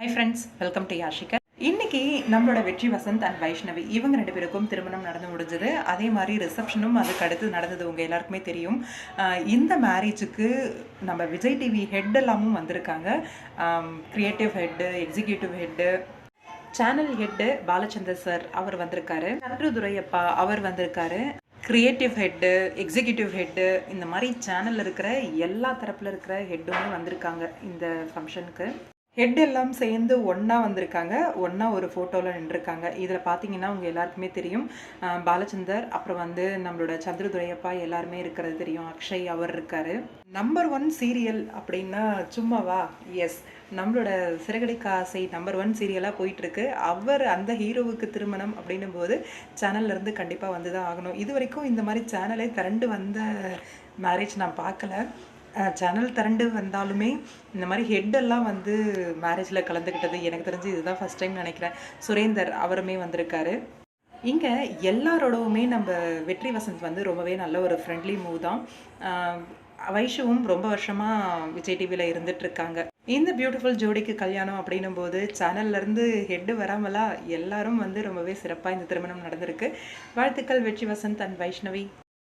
Hi friends welcome to Yashika இன்னைக்கு நம்மளோட வெற்றி வசந்த் அண்ட் வைஷ்ணவி இவங்க ரெண்டு பேருக்கும் திருமணம் நடந்து முடிஞ்சது. அதே மாதிரி ரிசப்ஷனும் அதுக்கு அடுத்து நடந்தது உங்கள் எல்லாருக்குமே தெரியும். இந்த மேரேஜுக்கு நம்ம விஜய் டிவி ஹெட் எல்லாமும் வந்திருக்காங்க. Creative head executive head channel head Balachander sir அவர் வந்திருக்காரு. சந்திரதுரையப்பா அவர் வந்திருக்காரு. கிரியேட்டிவ் ஹெட்டு எக்ஸிக்யூட்டிவ் ஹெட்டு இந்த மாதிரி சேனலில் இருக்கிற எல்லா தரப்பில் இருக்கிற ஹெட்டுமே வந்திருக்காங்க இந்த ஃபங்க்ஷனுக்கு ஹெட் எல்லாம் சேர்ந்து ஒன்றா வந்திருக்காங்க. ஒன்றா ஒரு ஃபோட்டோவில் நின்றுருக்காங்க. இதில் பார்த்தீங்கன்னா உங்கள் எல்லாருக்குமே தெரியும். பாலச்சந்தர் அப்புறம் வந்து நம்மளோட சந்திரதுரையப்பா எல்லாருமே இருக்கிறது தெரியும். அக்ஷய் அவர் இருக்கார். நம்பர் ஒன் சீரியல் அப்படின்னா சும்மாவா? எஸ் நம்மளோட சிறகடிக்க காசை நம்பர் ஒன் சீரியலாக போயிட்டுருக்கு. அவர் அந்த ஹீரோவுக்கு திருமணம் அப்படின்னும் போது சேனல்லேருந்து கண்டிப்பாக வந்து தான் ஆகணும். இது வரைக்கும் இந்த மாதிரி சேனலே திரண்டு வந்த மேரேஜ் நான் பார்க்கல. சேனல் திரண்டு வந்தாலுமே இந்த மாதிரி ஹெட்டெல்லாம் வந்து மேரேஜில் கலந்துக்கிட்டது எனக்கு தெரிஞ்சு இதுதான் ஃபஸ்ட் டைம் நினைக்கிறேன். சுரேந்தர் அவருமே வந்திருக்காரு. இங்கே எல்லாரோடவுமே நம்ம வெற்றி வசந்த் வந்து ரொம்பவே நல்ல ஒரு ஃப்ரெண்ட்லி மூவ் தான். வைஷுவும் ரொம்ப வருஷமாக விஜய் டிவியில் இருந்துகிட்ருக்காங்க இந்த பியூட்டிஃபுல் ஜோடிக்கு கல்யாணம் அப்படின்னும் போது சேனல்லேருந்து ஹெட்டு வராமலா எல்லாரும் வந்து ரொம்பவே சிறப்பாக இந்த திருமணம் நடந்திருக்கு. வாழ்த்துக்கள் வெற்றி வசந்த் அண்ட் வைஷ்ணவி.